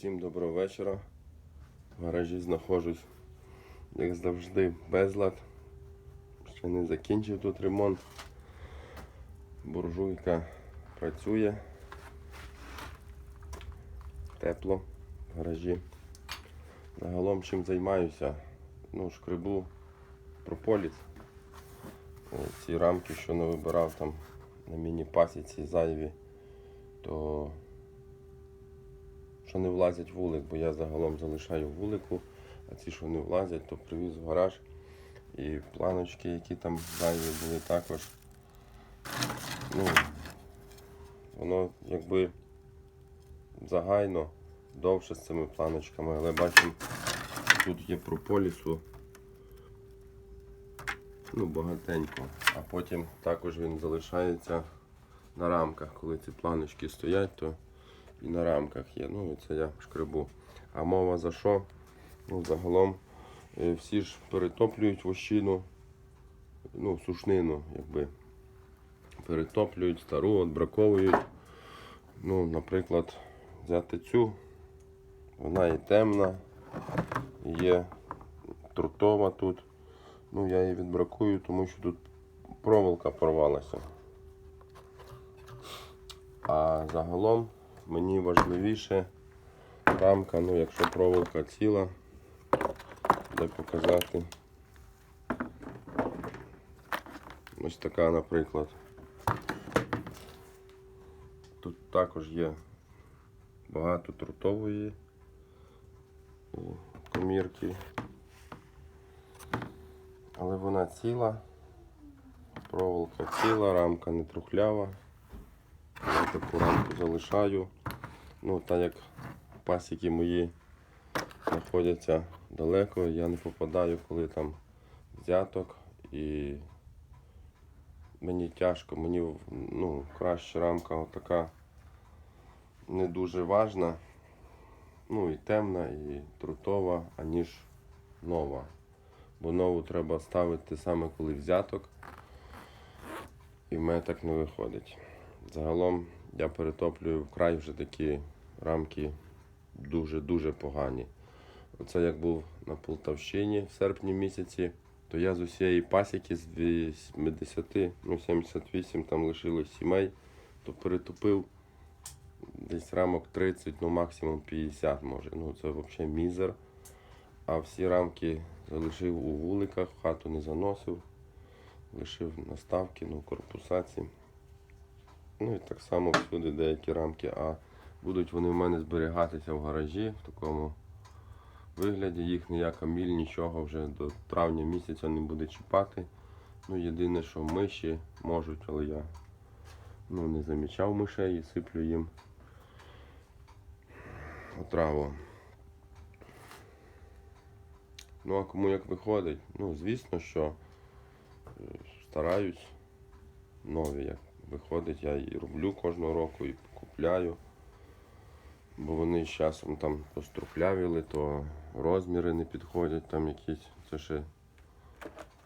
Всім доброго вечора. В гаражі знаходжусь, як завжди, безлад. Ще не закінчив тут ремонт. Буржуйка працює. Тепло в гаражі. Загалом чим займаюся? Ну, шкребу прополіс. Ці рамки, що не вибирав там на міні-пасіці зайві, то що не влазять вулик, бо я загалом залишаю вулику, а ці, що не влазять, то привіз в гараж. І планочки, які там зайві були також. Ну, воно якби загайно довше з цими планочками, але бачимо, тут є прополісу. Ну, багатенько. А потім також він залишається на рамках. Коли ці планочки стоять, то і на рамках є. Ну, і це я шкребу. А мова за що? Ну, загалом е, всі ж перетоплюють вощину, ну, сушнину, якби. Перетоплюють, стару, отбраковують. Ну, наприклад, взяти цю, вона і темна, є трутова тут. Ну, я її відбракую, тому що тут проволока порвалася. А загалом мені важливіше рамка, ну якщо проволока ціла, де показати. Ось така, наприклад. Тут також є багато трутової комірки. Але вона ціла, проволока ціла, рамка не трухлява. Я таку рамку залишаю. Ну, так як пасіки мої знаходяться далеко, я не попадаю, коли там взяток і мені тяжко, мені ну, краще рамка отака не дуже важна. Ну і темна, і трутова, аніж нова. Бо нову треба ставити саме коли взяток. І в мене так не виходить. Загалом я перетоплюю вкрай вже такі рамки дуже-дуже погані. Оце як був на Полтавщині в серпні місяці, то я з усієї пасіки з 80, ну 78 там лишилось сімей, то перетопив десь рамок 30, ну максимум 50 може. Ну це взагалі мізер. А всі рамки залишив у вуликах, хату не заносив, лишив наставки, ну, корпусаці. Ну і так само всюди деякі рамки, а будуть вони в мене зберігатися в гаражі в такому вигляді. Їх ніяка міль, нічого вже до травня місяця не буде чіпати. Ну, єдине, що миші можуть, але я ну, не замічав мишей і сиплю їм отраву. Ну, а кому як виходить? Ну, звісно, що е, стараюсь нові, як виходить, я і роблю кожного року, і купляю. Бо вони з часом там пострухлявіли, то розміри не підходять там якісь. Це ще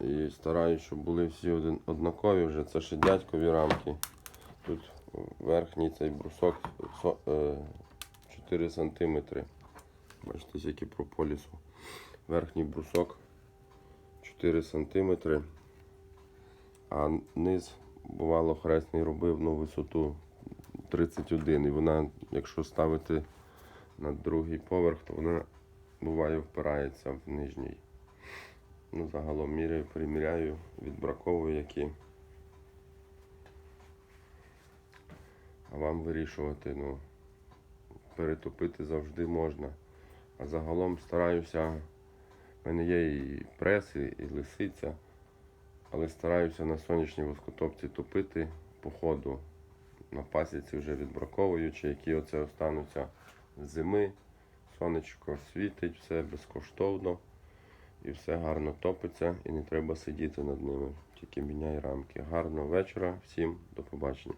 і стараюсь, щоб були всі один, однакові вже. Це ще дядькові рамки. Тут верхній цей брусок е, 4 см. Бачите, скільки прополісу. Верхній брусок 4 см, а низ, бувало, хресний робив ну, висоту 31. І вона, якщо ставити на другий поверх, то вона буває впирається в нижній. Ну, загалом міряю, приміряю, відбраковую які. А вам вирішувати, ну, перетопити завжди можна. А загалом стараюся. У мене є і прес, і лисиця, але стараюся на сонячній воскотопці топити по ходу. На пасіці вже відбраковуючи, які оце остануться зими. Сонечко світить, все безкоштовно і все гарно топиться і не треба сидіти над ними. Тільки міняй рамки. Гарного вечора, всім до побачення.